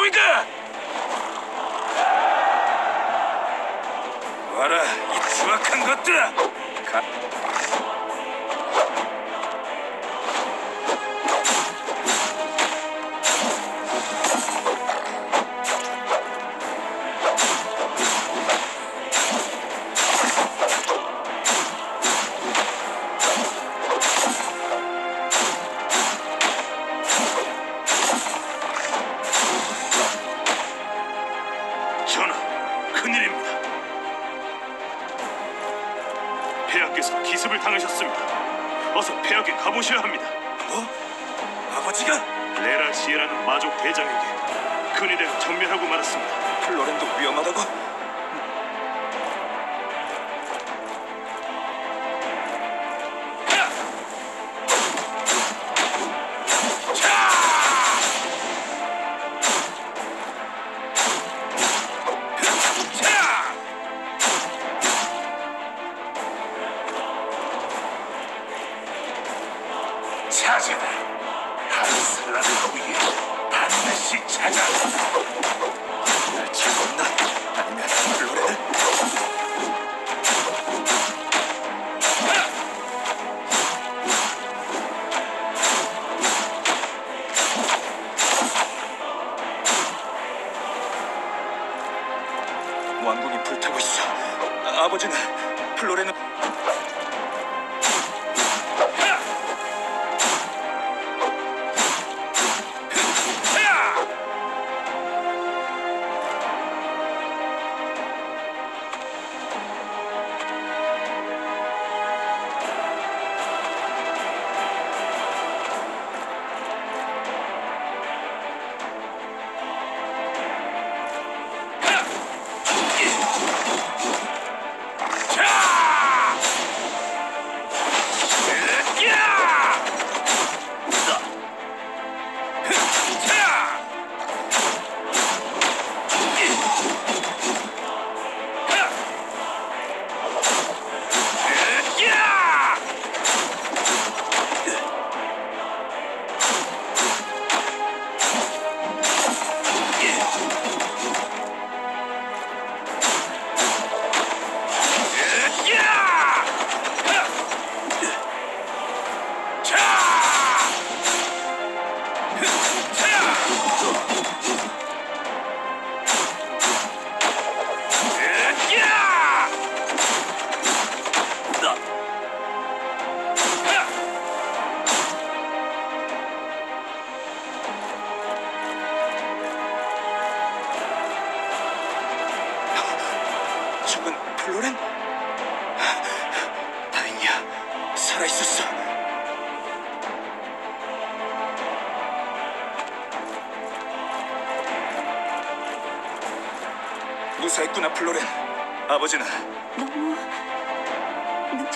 어딜 감히 마족 따위가! 와라, 이 추악한 것들 어서 폐하께 가보셔야 합니다. 뭐? 아버지가? 레라 지혜라는 마족 대장에게 큰일을 전멸하고 말았습니다. 플로렌도 위험하다고? 한슬라를 위해 반드시 찾아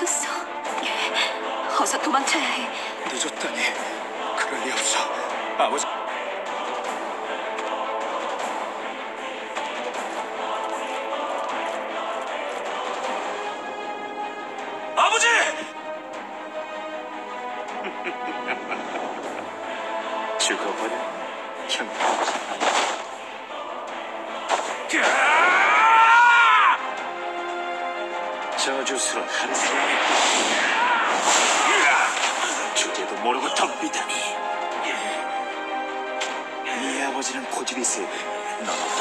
늦었어. 어서 도망쳐야 해. 늦었다니. 그럴 리 없어. 아버지. 모르고 덤비다니. 네 아버지는 고집이 세고 넌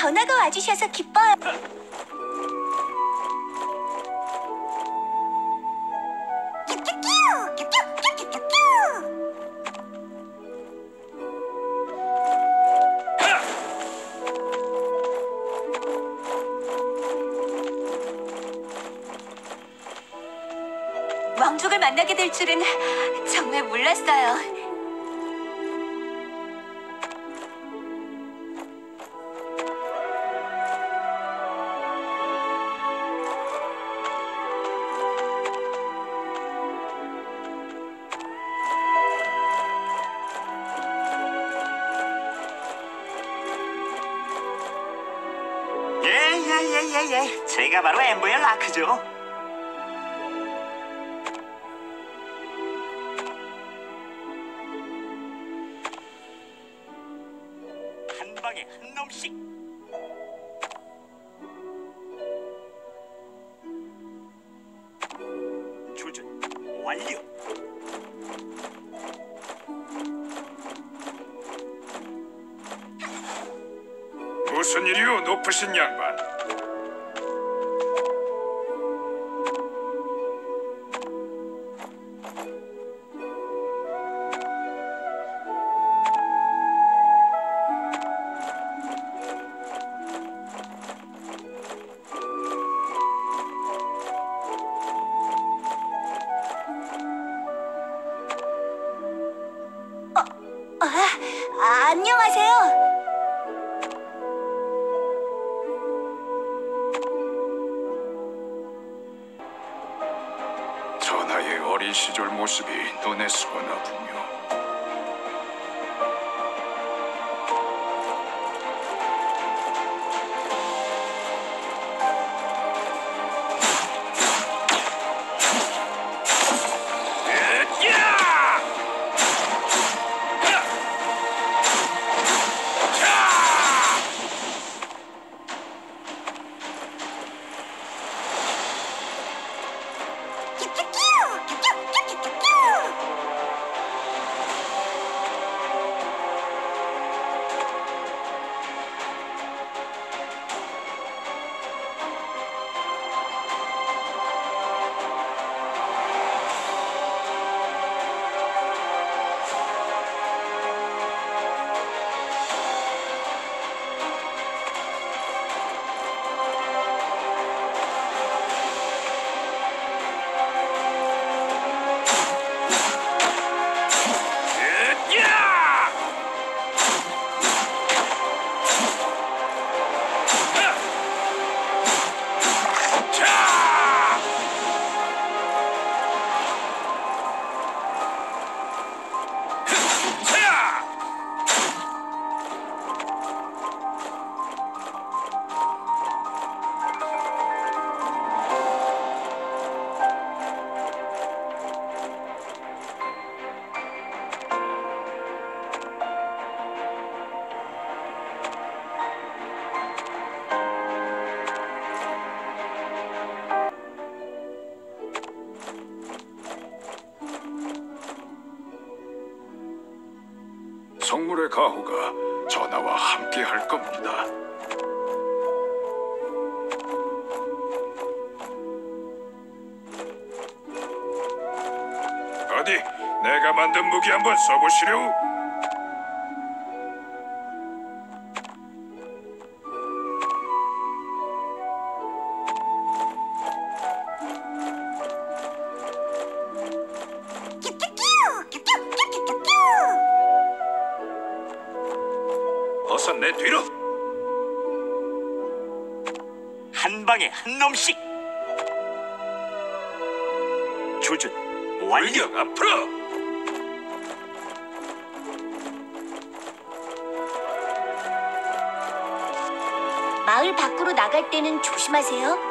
전화가 와주셔서 기뻐요. 왕족을 만나게 될 줄은 정말 몰랐어요. 라크죠 한 방에 한 놈씩 성물의 가호가 전하와 함께 할 겁니다. 어디 내가 만든 무기 한번 써보시려 내 뒤로. 한 방에 한 놈씩. 조준 완료. 완력 앞으로. 마을 밖으로 나갈 때는 조심하세요.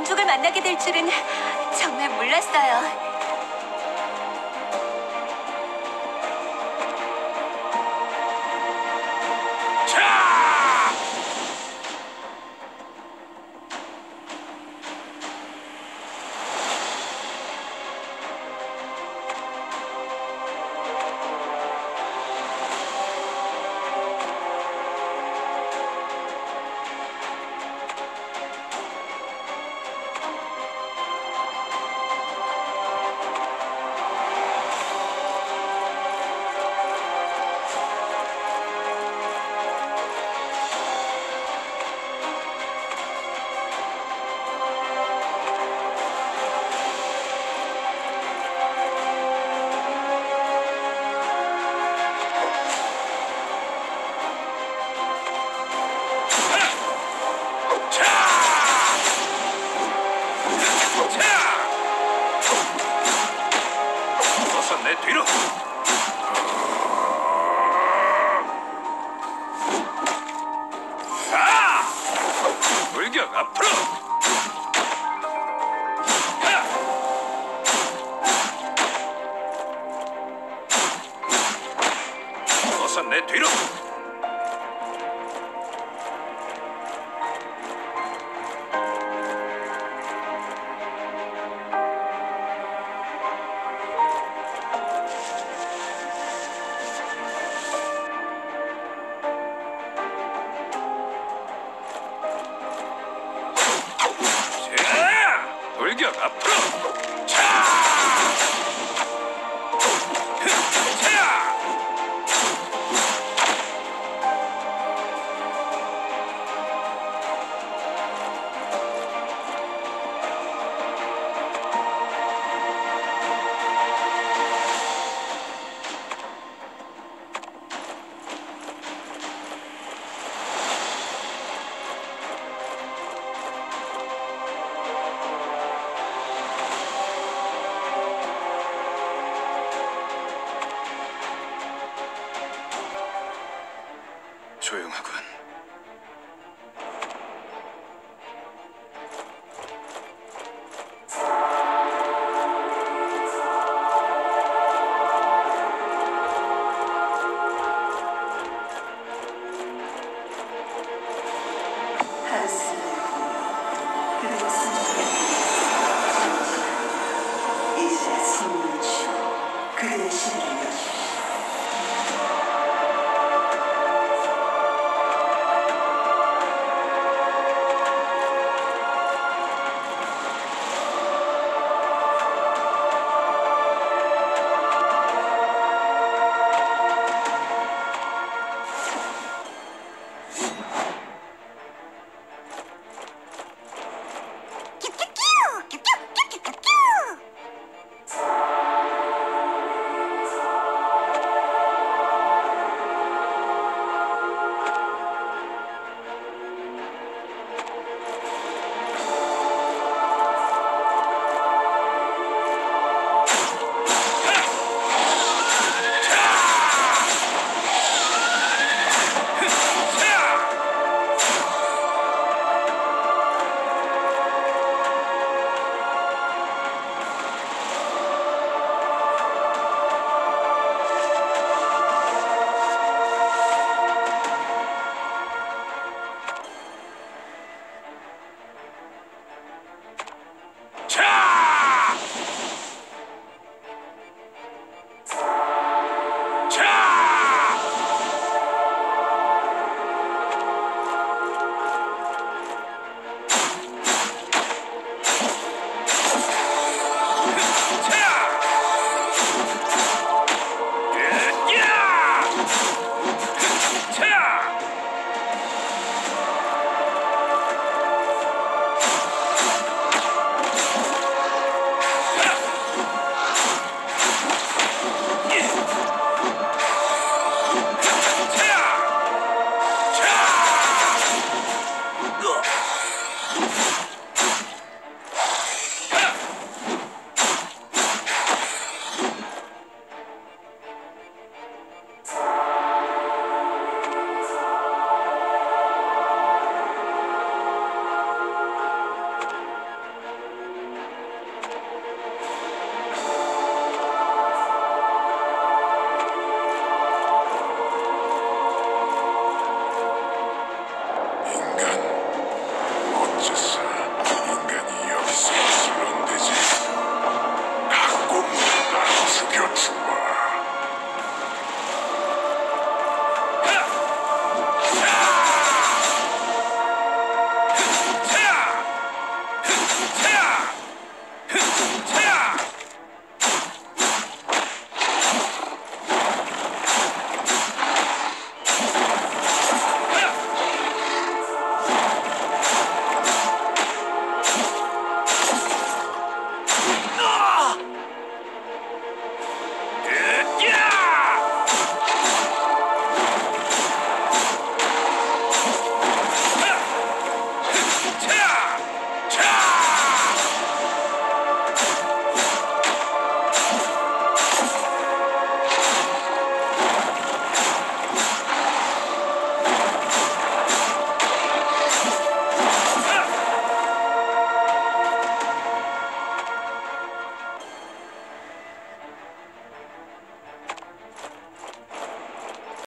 왕족을 만나게 될 줄은 정말 몰랐어요.